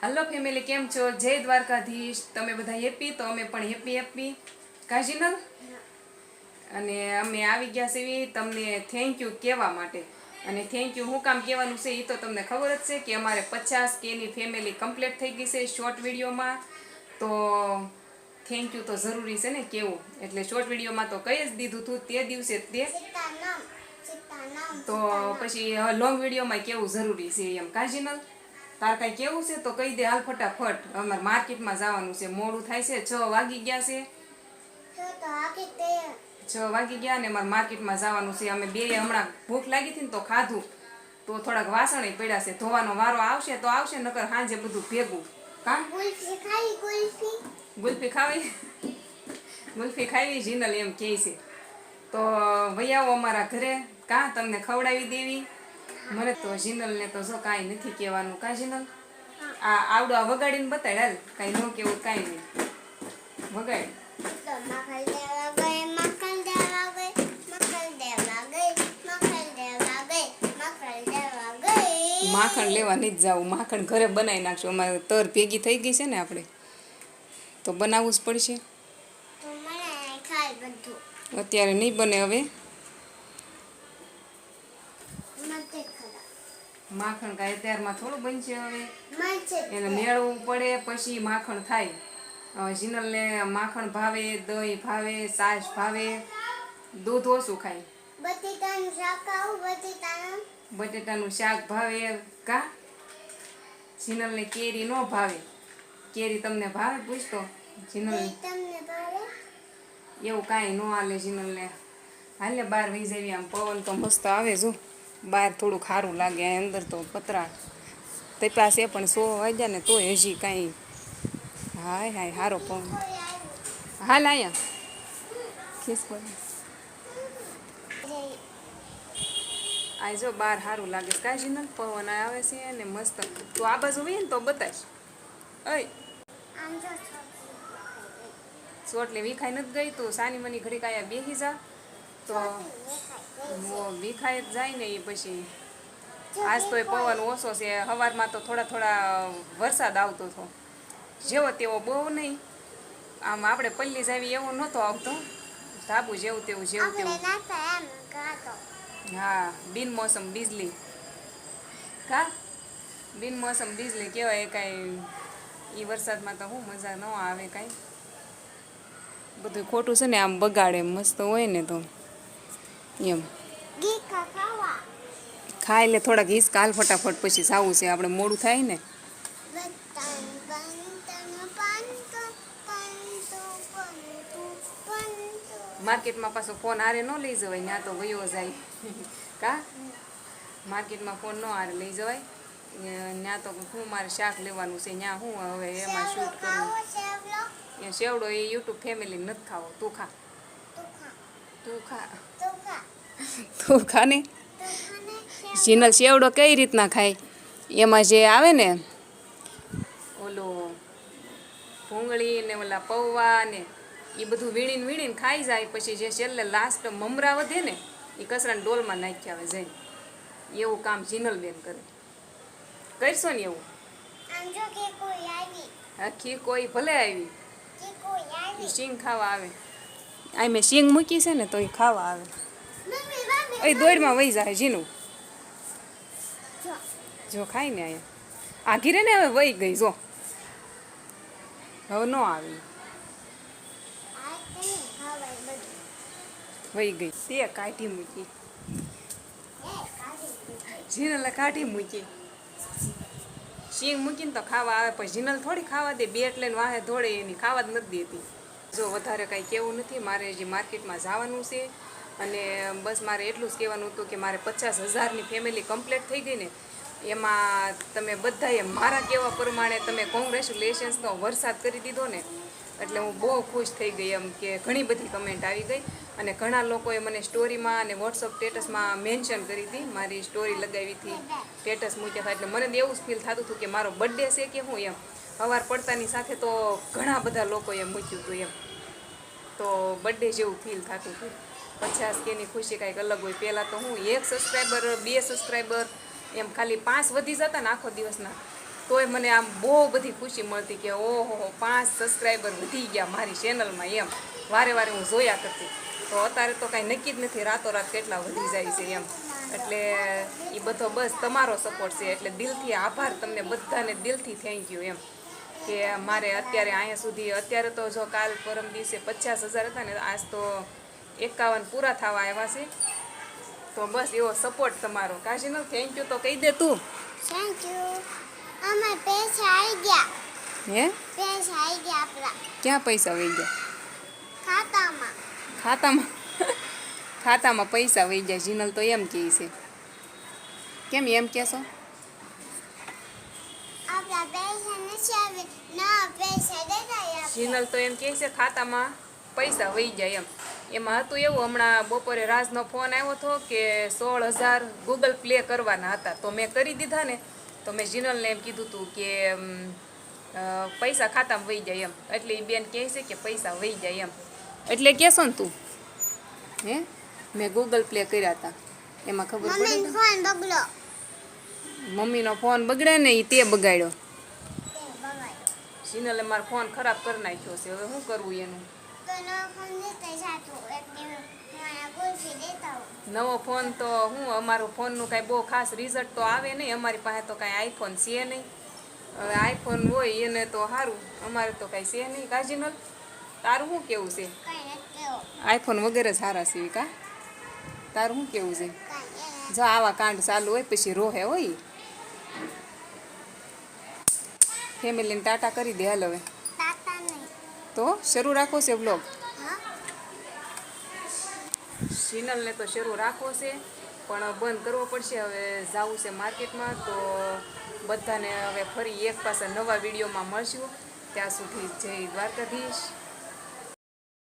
Hello family કેમ છો? જય દ્વારકાધીશ. તમે બધા હેપી? તો અમે પણ હેપી હેપી. કાજીનલ? અને અમે આવી ગયા છે તમને થેન્ક યુ કહેવા માટે. અને થેન્ક યુ હું કામ કહેવાનું છે એ તો તમને ખબર જ છે કે અમારે પચાસ કેની ફેમિલી કમ્પ્લીટ થઈ ગઈ છે શોર્ટ વિડીયોમાં તો થેન્ક યુ તો જરૂરી છે ને કેવું? એટલે શોર્ટ વિડીયોમાં તો કહી જ દીધું હતું તે દિવસે તે. તો પછી લોંગ વિડીયોમાં કેવું જરૂરી છે એમ? કાજીનલ? તાર કાંઈ કેવું છે તો કહી દે હાલ ફટાફટ. અમારે માર્કેટમાં જવાનું છે. મોડું થાય છે છ વાગી ગયા છે. છ વાગી ગયા. ને મારે માર્કેટમાં જવાનું છે. અમે બે હમણાં ભૂખ લાગી હતી ને તો ખાધું. તો થોડાક વાસણ પડ્યા છે. ધોવાનો વારો આવશે તો આવશે નકર સાંજે બધું ભેગું. કામ ગુલ્ફી ખાવી? ગુલ્ફી ખાવી જીનલ એમ કહે છે. તો વૈયાઓ અમારા ઘરે કાં તમને ખવડાવી દેવી? મને તો જીનલને તો જો કાંઈ નથી કહેવાનું. કાં જીનલ? આ આવડો વગાડીને બતાડ હાલ. કાંઈ ન કેવું કાંઈ નહીં. વગાડ. માખણ લેવા નહીં જ જવું માખણ ઘરે બનાવી નાખશું. અમારે તર ભેગી થઈ ગઈ છે ને આપણે. તો બનાવવું જ પડશે. અત્યારે નહીં બને હવે. માખણ કાંઈ અત્યારમાં થોડું બનશે હવે. એને મેળવવું પડે પછી માખણ થાય. જીનલને માખણ ભાવે દહીં ભાવે છાશ ભાવે દૂધ ઓછું ખાય. બટેટાનું શાક ભાવે કા? જીનલને કેરી ન ભાવે. કેરી તમને ભાવે? પૂછતો. જીનલ એવું કાંઈ ન હાલે જીનલને. હાલે બહાર વહી જઈએ આમ પવન તો મસ્ત આવે જો. બહાર થોડું ખારું લાગે, અંદર તો પતરા. તે પાસે પણ સો વાગ્યા ને તોય હજી કાંઈ. હાય હાય, હારો પવન. હાલ આયા. ખીસ આ જો બહાર સારું લાગે. કાજી જીનલ પવન આવે છે ને મસ્ત. તું આ બાજુ હોય ને તો બતાવીશ અય. જો વિખાઈ નથી ગઈ તું સાની મની ઘડી કાયા બેસી જા. તો મો વિખાઈ જ જાય ને એ પછી. આજ તો એ પવન ઓછો છે. સવારમાં તો થોડા થોડા વરસાદ આવતો હતો. જેવો તેવો બહુ નહીં. આમ આપણે પલ્લી જાવી એવો નહોતો આવતો. ધાબુ જેવું તેવું જેવું તેવું. હા બિનમોસમ બીજલી. કા? બિનમોસમ બીજલી કહેવાય કાંઈ. એ વરસાદમાં તો શું મજા ન આવે કાંઈ. બધું ખોટું છે ને આમ બગાડે મસ્ત હોય ને તો. એમ. ખાય ખાઈ એટલે થોડાક હિસકા કાલ ફટાફટ પછી સાવું છે. આપણે મોડું થાય ને. માર્કેટમાં પાછો ફોન હારે ન લઈ જવાય ત્યાં તો વયો જાય. કા? માર્કેટમાં ફોન ન હારે લઈ જવાય. ત્યાં તો હું મારે શાક લેવાનું છે ત્યાં હું હવે એમાં શૂટ ખાવો સેવડો એ યુટ્યુબ ફેમિલી નથી ખાવો. તું ખા. તું ખાને જીનલ સેવડો કઈ રીતના ખાય? એમાં જે આવે ને ઓલો ભૂંગળી ને ઓલા પૌવા ને એ બધું વીણીને વીણીને ખાઈ જાય પછી જે છેલ્લે લાસ્ટ મમરા વધે ને એ કચરાને ડોલમાં નાખી આવે જઈને. એવું કામ જીનલબેન કરે. કરશો ને એવું? આખી કોઈ ભલે આવી. શીંગ ખાવા આવે. આ મેં શીંગ મૂકી છે ને તો એ ખાવા આવે એ દોડમાં વહી જાય જીનું જો ખાય ને અહીંયા આ ઘીરે ને હવે વહી ગઈ જો હવે ન આવી વહી ગઈ તે કાઢી મૂકી એ કાઢી દીધું. જીનલે કાઢી મૂકી શીંગ મૂકીને તો ખાવા આવે પણ જીનલ થોડી ખાવા દે બે એટલે વાહે ધોળે એની ખાવા જ નથી દેતી જો વધારે કાંઈ કહેવું નથી, મારે હજી માર્કેટમાં જવાનું છે અને બસ મારે એટલું જ કહેવાનું હતું કે મારે પચાસ હજારની ફેમિલી કમ્પ્લીટ થઈ ગઈ ને, એમાં તમે બધાએ મારા કહેવા પ્રમાણે તમે કોંગ્રેચ્યુલેશન્સનો વરસાદ કરી દીધો ને, એટલે હું બહુ ખુશ થઈ ગઈ એમ કે ઘણી બધી કમેન્ટ આવી ગઈ અને ઘણા લોકોએ મને સ્ટોરીમાં અને વોટ્સઅપ સ્ટેટસમાં મેન્શન કરી હતી, મારી સ્ટોરી લગાવી હતી સ્ટેટસ મૂક્યા હતા, એટલે મને એવું જ ફીલ થતું હતું કે મારો બર્થડે છે કે હું એમ. સવાર પડતાની સાથે તો ઘણા બધા લોકોએ મૂક્યું હતું એમ. તો બર્થડે જેવું ફીલ થતું હતું પચાસ કેની ખુશી કાંઈક અલગ હોય. પહેલાં તો હું એક સબસ્ક્રાઈબર બે સબસ્ક્રાઈબર એમ ખાલી પાંચ વધી જતા ને આખો દિવસના. તોય મને આમ બહુ બધી ખુશી મળતી કે ઓહો, પાંચ સબસ્ક્રાઈબર વધી ગયા મારી ચેનલમાં એમ. વારે વારે હું જોયા કરતી. તો અત્યારે તો કાંઈ નક્કી જ નથી રાતોરાત કેટલા વધી જાય છે એમ. એટલે એ બધો બસ તમારો સપોર્ટ છે. એટલે દિલથી આભાર તમને બધાને દિલથી થેન્ક યુ એમ. કે મારે અત્યારે અહીંયા સુધી અત્યારે તો જો કાલ પરમ દિવસે પચાસ હજાર હતા ને આજ તો એકાવન પૂરા થવા આવ્યા છે. તો બસ એવો સપોર્ટ તમારો. કાશી નો થેન્ક યુ તો કહી દે તું. થેન્ક યુ અમે પૈસા આવી ગયા. હે? પૈસા આવી ગયા આપણા. ક્યાં પૈસા વહી ગયા? ખાતામાં. ખાતામાં? ખાતામાં પૈસા વહી ગયા. જીનલ તો એમ કહે છે. કેમ એમ કહેશો આપણા પૈસા નથી આવે ના પૈસા દેતા આપણે જીનલ તો એમ કહે છે ખાતામાં પૈસા વહી જાય એમ. એમાં હતું એવું હમણાં બપોરે રાજનો ફોન આવ્યો હતો કે સોળ હજાર ગૂગલ પ્લે કરવાના હતા. તો મેં કરી દીધા ને તો મેં જીનલને એમ કીધું હતું કે પૈસા ખાતામાં વહી જાય એમ. એટલે એ બેન કહે છે કે પૈસા વહી જાય એમ. એટલે કહેશો ને તું. હે? મેં ગૂગલ પ્લે કર્યા હતા. એમાં ખબર પડે મમ્મીનો ફોન બગડો ને એ તે બગાડ્યો. જીનલે મારો ફોન ખરાબ કરી નાખ્યો છે. હવે શું કરવું એનું? નવો ફોન તો હું અમારો ફોનનું કાંઈ બહુ ખાસ રિઝલ્ટ તો આવે નહીં. અમારી પાસે તો કાંઈ આઈફોન છે નહીં. હવે આઈફોન હોય એને તો સારું. અમારે તો કાંઈ છે નહીં કાજીનલ. તારું શું કેવું છે? આઈફોન વગેરે સારા છે કા? તારું શું કેવું છે? જો આવા કાંડ ચાલુ હોય પછી રોહે હોય. ફેમિલીને ટાટા કરી દે હાલ હવે. તો શરૂ રાખો છે બ્લોગ હા. સિનલને તો શરૂ રાખવો છે પણ બંધ કરવો પડશે. હવે જવું છે માર્કેટમાં તો બધાને હવે ફરી એક પાસે નવા વિડીયોમાં મળશું. ત્યાં સુધી જય દ્વારકાધીશ.